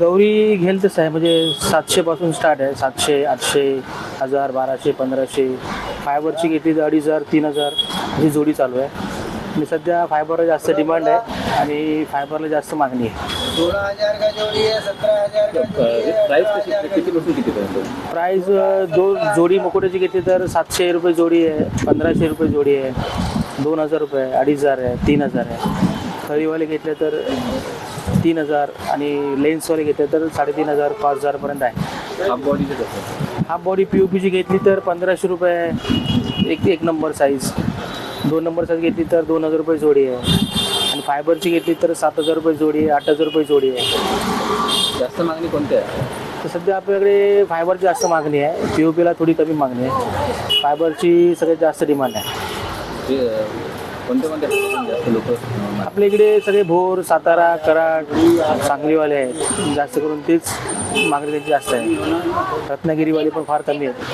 गौरी घेईल तसं आहे म्हणजे सातशे पासून स्टार्ट आहे. सातशे आठशे हजार बाराशे पंधराशे. फायबरची घेतली तर अडीच हजार तीन हजार ही जोडी चालू आहे. आणि सध्या फायबरला जास्त डिमांड आहे आणि फायबरला जास्त मागणी आहे. सोलह हजार का जोड़ी है सत्रह हजार का जोड़ी है प्राइस कशी आहे? कितीपासून कितीपर्यंत प्राईस जो जोडी मुकुटाची घेतली तर सातशे रुपये जोडी आहे पंधराशे रुपये जोडी आहे दोन हजार रुपये आहे, अडीच हजार आहे तीन हजार आहे. खरीवाले घेतले तर तीन हजार आणि लेन्सवाले घेतले तर साडेतीन हजार पाच हजारपर्यंत आहे. हाफ बॉडीचे कसं? हाफ बॉडी पी ओ पीची घेतली तर पंधराशे रुपये आहे एक एक नंबर साईज दोन नंबर साईज घेतली तर दोन हजार रुपये जोडी आहे. आणि फायबरची घेतली तर सात हजार रुपये जोडी आहे आठ हजार रुपये जोडी आहे. जास्त मागणी कोणत्या आहे? तर सध्या आपल्याकडे फायबरची जास्त मागणी आहे. पी ओ पीला थोडी कमी मागणी आहे. फायबरची सगळ्यात जास्त डिमांड आहे. कोणत्या कोणत्या जास्त लोक आपल्या इकडे सगळे भोर सातारा कराड सांगलीवाले आहेत. जास्त करून तेच मागणी त्यांची जास्त आहे. रत्नागिरीवाले पण फार कमी आहेत.